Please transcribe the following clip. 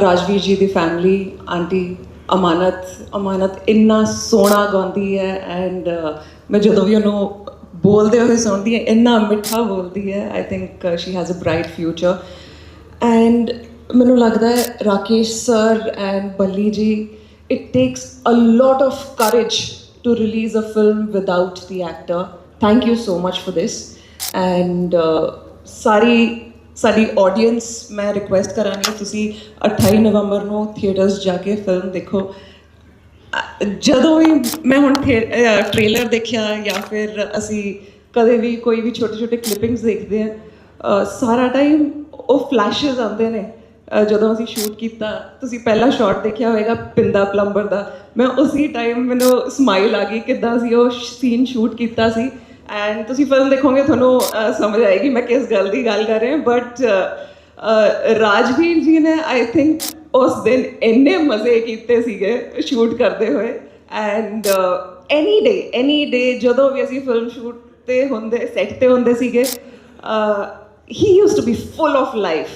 ਰਾਜਵੀਰ ਜੀ ਦੀ family aunty ਅਮਾਨਤ ਅਮਾਨਤ ਇੰਨਾ ਸੋਹਣਾ ਗਾਉਂਦੀ ਹੈ ਐਂਡ ਮੈਂ ਜਦੋਂ ਵੀ ਉਹਨੂੰ ਬੋਲਦੇ ਹੋਏ ਸੁਣਦੀ ਹਾਂ, ਇੰਨਾ ਮਿੱਠਾ ਬੋਲਦੀ ਹੈ I think she has a bright future and ਮੈਨੂੰ ਲੱਗਦਾ ਹੈ Rakesh sir and Balli ji it takes a lot of courage to release a film without the actor thank you so much for this and ਸਾਰੀ ਸਾਡੀ audience ਮੈਂ request ਕਰਾਂਗੀ ਤੁਸੀਂ 28 ਨਵੰਬਰ ਨੂੰ theatres ਜਾ ਕੇ film ਦੇਖੋ। ਜਦੋਂ ਵੀ ਮੈਂ ਹੁਣ ਟ੍ਰੇਲਰ ਦੇਖਿਆ ਜਾਂ ਫਿਰ ਅਸੀਂ ਕਦੇ ਵੀ ਕੋਈ ਵੀ ਛੋਟੇ ਛੋਟੇ ਕਲਿੱਪਿੰਗਸ ਦੇਖਦੇ ਆ ਸਾਰਾ ਟਾਈਮ ਉਹ ਫਲੈਸ਼ਸ ਆਉਂਦੇ ਨੇ। ਜਦੋਂ ਅਸੀਂ ਸ਼ੂਟ ਕੀਤਾ, ਤੁਸੀਂ ਪਹਿਲਾ ਸ਼ਾਟ ਦੇਖਿਆ ਹੋਵੇਗਾ ਪਿੰਦਾ ਪਲੰਬਰ ਦਾ। ਮੈਂ ਉਸੇ ਟਾਈਮ ਮੈਨੂੰ ਸਮਾਈਲ ਆ ਗਈ ਕਿੱਦਾਂ ਸੀ ਉਹ ਸੀਨ ਸ਼ੂਟ ਕੀਤਾ ਸੀ। ਐਂਡ ਤੁਸੀਂ ਫਿਲਮ ਦੇਖੋਗੇ, ਤੁਹਾਨੂੰ ਸਮਝ ਆਏਗੀ ਮੈਂ ਕਿਸ ਗੱਲ ਦੀ ਗੱਲ ਕਰ ਰਿਹਾ ਬਟ ਰਾਜਵੀਰ ਜੀ ਨੇ ਆਈ ਥਿੰਕ ਉਸ ਦਿਨ ਇੰਨੇ ਮਜ਼ੇ ਕੀਤੇ ਸੀਗੇ ਸ਼ੂਟ ਕਰਦੇ ਹੋਏ। ਐਂਡ ਐਨੀ ਡੇ ਐਨੀ ਡੇ ਜਦੋਂ ਵੀ ਅਸੀਂ ਫਿਲਮ ਸ਼ੂਟ ਤੇ ਹੁੰਦੇ ਸੈੱਟ ਤੇ ਹੁੰਦੇ ਸੀਗੇ he used to be full of life